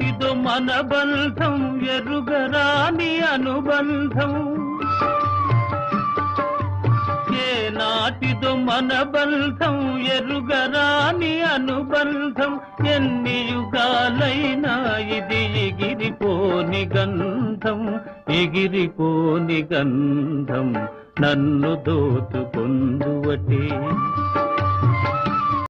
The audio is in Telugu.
మన బంధం ఎరుగరాని అనుబంధం. ఏ నాటిదు మన బంధం ఎరుగరాని అనుబంధం. ఎన్ని యుగాలైనా ఇది ఎగిరిపోని గంధం ఎగిరిపోని గంధం నన్ను దోచుకొందువటే.